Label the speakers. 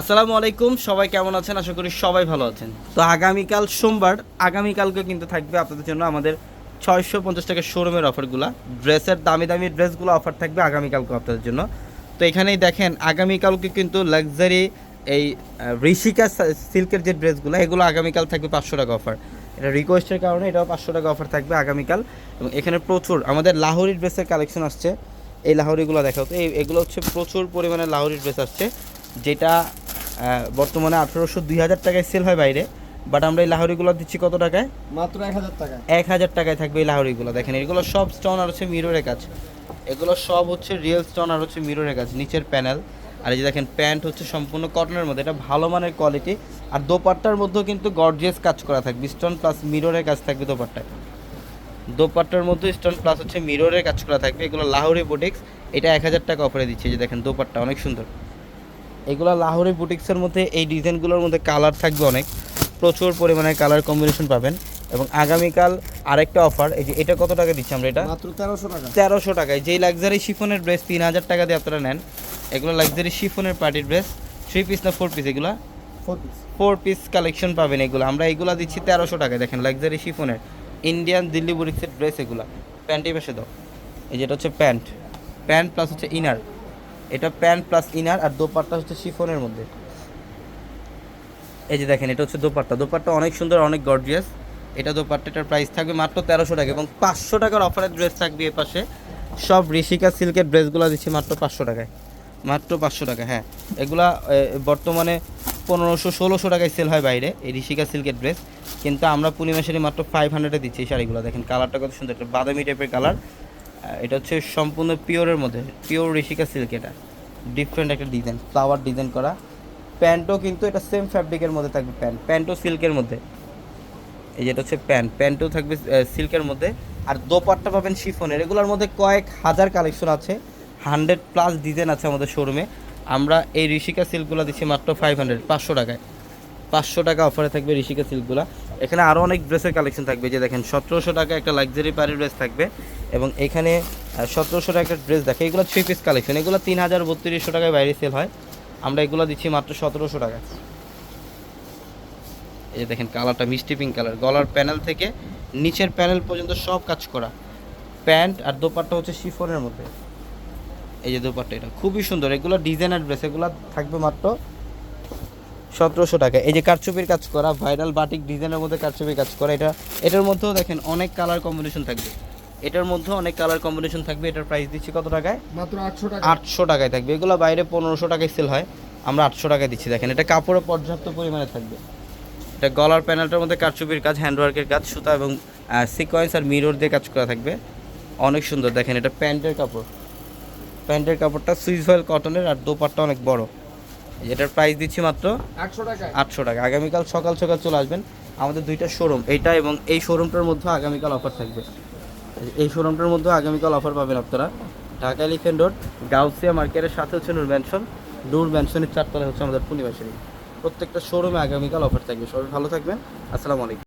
Speaker 1: আসসালামু আলাইকুম, সবাই কেমন আছেন? আশা করি সবাই ভালো আছেন। তো আগামীকাল সোমবার আগামীকালকে কিন্তু থাকবে আপনাদের জন্য আমাদের ছয়শো পঞ্চাশ টাকার শোরুমের অফারগুলো ড্রেসের দামি দামি ড্রেসগুলো অফার থাকবে আগামীকালকে আপনাদের জন্য। তো এখানেই দেখেন, আগামীকালকে কিন্তু লাক্সারি এই ঋষিকা সিল্কের যে ড্রেসগুলো এগুলো আগামীকাল থাকবে পাঁচশো টাকা অফার এটা রিকোয়েস্টের কারণে এটাও পাঁচশো টাকা অফার থাকবে আগামীকাল। এবং এখানে প্রচুর, আমাদের লাহোরি ড্রেসের কালেকশন আসছে। এই লাহোরিগুলো দেখাও তো, এই, এগুলো হচ্ছে প্রচুর পরিমাণে লাহোরি ড্রেস আসছে। যেটা বর্তমানে আঠেরোশো দুই হাজার টাকায় সেল হয় বাইরে বাট আমরা এই লাহোরিগুলো দিচ্ছি কত টাকায়?
Speaker 2: মাত্র এক হাজার টাকা
Speaker 1: এক হাজার টাকায় থাকবে এই লাহোরিগুলো। দেখেন এগুলো সব স্টোন আর হচ্ছে মিররের কাজ। এগুলো সব হচ্ছে রিয়েল স্টোন আর হচ্ছে মিররের কাজ নিচের প্যানেল আর এই যে দেখেন প্যান্ট হচ্ছে সম্পূর্ণ কটনের মধ্যে এটা ভালো মানের কোয়ালিটি আর দোপাট্টার মধ্যেও কিন্তু গর্জিয়াস কাজ করা থাকবে স্টোন প্লাস মিররের কাজ থাকবে দোপাট্টায়। দোপাট্টার মধ্যে স্টোন প্লাস হচ্ছে মিররের কাজ করা থাকবে এগুলো লাহোরি বুটিক্স এটা এক হাজার টাকা অফারে দিচ্ছে যে দেখেন দোপাট্টা অনেক সুন্দর। এগুলো লাহোরি বুটিক্সের মধ্যে এই ডিজাইনগুলোর মধ্যে কালার থাকবে অনেক। প্রচুর পরিমাণে কালার কম্বিনেশন পাবেন। এবং আগামীকাল আরেকটা অফার এই যে এটা কত টাকা দিচ্ছি আমরা এটা?
Speaker 2: মাত্র তেরোশো টাকা।
Speaker 1: তেরোশো টাকায়। যেই লাক্সারি শিফনের ড্রেস তিন হাজার টাকা দিয়ে আপনারা নেন এগুলো লাক্সারি শিফনের পার্টি ড্রেস। থ্রি পিস না ফোর পিস এগুলো?
Speaker 2: Four piece
Speaker 1: four piece collection পাবেন এগুলো। আমরা এগুলো দিচ্ছি তেরোশো টাকায়। দেখেন লাক্সারি শিফনের ইন্ডিয়ান দিল্লি বুটিক্সের ড্রেস এগুলো। প্যান্টি পাশে দাও। এই যেটা হচ্ছে প্যান্ট প্যান্ট প্লাস হচ্ছে ইনার এটা প্যান্ট প্লাস ইনার আর দোপাট্টা হচ্ছে শিফনের মধ্যে। এই যে দেখেন, এটা হচ্ছে দোপাট্টা। দোপাট্টা অনেক সুন্দর, অনেক গর্জিয়াস এটা দোপাট্টাটার প্রাইস থাকবে মাত্র তেরোশো টাকা এবং পাঁচশো টাকার অফারের ড্রেস থাকবে এ পাশে। সব ঋষিকা সিল্কের ড্রেসগুলো দিচ্ছি মাত্র পাঁচশো টাকায়। মাত্র পাঁচশো টাকা হ্যাঁ। এগুলা বর্তমানে পনেরোশো, ষোলোশো টাকায় সেল হয় বাইরে, এই ঋষিকা সিল্কের ড্রেস কিন্তু আমরা পূর্ণিমাসেরই মাত্র ফাইভ হান্ড্রেডে দিচ্ছি এই শাড়িগুলো। দেখেন কালারটা কত সুন্দর, একটা বাদামি টাইপের কালার এটা হচ্ছে সম্পূর্ণ পিওরের মধ্যে, পিওর ঋষিকা সিল্ক এটা। ডিফারেন্ট একটা ডিজাইন ফ্লাওয়ার ডিজাইন করা। প্যান্টও কিন্তু এটা সেম ফ্যাব্রিকের মধ্যে থাকবে প্যান্ট প্যান্টও সিল্কের মধ্যে। এই যেটা হচ্ছে প্যান্ট প্যান্টও থাকবে সিল্কের মধ্যে। আর দোপাট্টা পাবেন শিফনের এগুলোর মধ্যে কয়েক হাজার কালেকশন আছে। হান্ড্রেড প্লাস ডিজাইন আছে আমাদের শোরুমে আমরা এই ঋষিকা সিল্কগুলো দিচ্ছি মাত্র ফাইভ হান্ড্রেড পাঁচশো টাকায়। পাঁচশো টাকা অফারে থাকবে ঋষিকা সিল্কগুলো। এখানে আরও অনেক ড্রেসের কালেকশন থাকবে যে দেখেন, সতেরোশো টাকা একটা লাক্সারি পারি ড্রেস থাকবে এবং এখানে সতেরোশো টাকা একটা ড্রেস দেখে এগুলো থ্রি পিস কালেকশন এগুলো তিন হাজার বত্রিশশো টাকায় বাইরে সেল হয়। আমরা এগুলো দিচ্ছি মাত্র সতেরোশো টাকা। এই যে দেখেন কালারটা মিষ্টি পিঙ্ক কালার গলার প্যানেল থেকে নিচের প্যানেল পর্যন্ত সব কাজ করা। প্যান্ট আর দোপাট্টা হচ্ছে শিফনের মধ্যে। এই যে দোপাট্টা, এটা খুবই সুন্দর, এগুলো ডিজাইনার ড্রেস এগুলো থাকবে মাত্র সতেরোশো টাকা। এই যে কারচুপির কাজ করা ভাইরাল বাটিক ডিজাইনের মধ্যে কারচুপির কাজ করা এটা এটার মধ্যেও দেখেন অনেক কালার কম্বিনেশন থাকবে। এটার মধ্যেও অনেক কালার কম্বিনেশন থাকবে। এটার প্রাইস দিচ্ছি কত টাকায়?
Speaker 2: মাত্র আটশো টাকা।
Speaker 1: আটশো টাকায় থাকবে। এগুলো বাইরে পনেরোশো টাকায় সেল হয়। আমরা আটশো টাকায় দিচ্ছি দেখেন। এটা কাপড়ে পর্যাপ্ত পরিমাণে থাকবে। এটা গলার প্যানেলটার মধ্যে কারচুপির কাজ হ্যান্ডওয়ার্কের কাজ সুতা এবং সিকোয়েন্স আর মিরর দিয়ে কাজ করা থাকবে। অনেক সুন্দর। দেখেন এটা প্যান্টের কাপড়। প্যান্টের কাপড়টা সুইস অয়েল কটনের আর দোপাট্টা অনেক বড়। এটার প্রাইস দিচ্ছি মাত্র
Speaker 2: আটশো টাকা
Speaker 1: আটশো টাকা। আগামীকাল সকাল সকাল চলে আসবেন। আমাদের দুইটা শোরুম এইটা এবং এই শোরুমটার মধ্যে আগামীকাল অফার থাকবে। এই শোরুমটার মধ্যে আগামীকাল অফার পাবেন আপনারা। ঢাকা এলিফেন্ট রোড গাউসিয়া মার্কেটের সাথে হচ্ছে নূর ম্যানশন নূর ম্যানশনের চারতলা হচ্ছে আমাদের পূর্ণিমাশারি প্রত্যেকটা শোরুমে আগামীকাল অফার থাকবে। সবাই ভালো থাকবেন। আসসালামু আলাইকুম।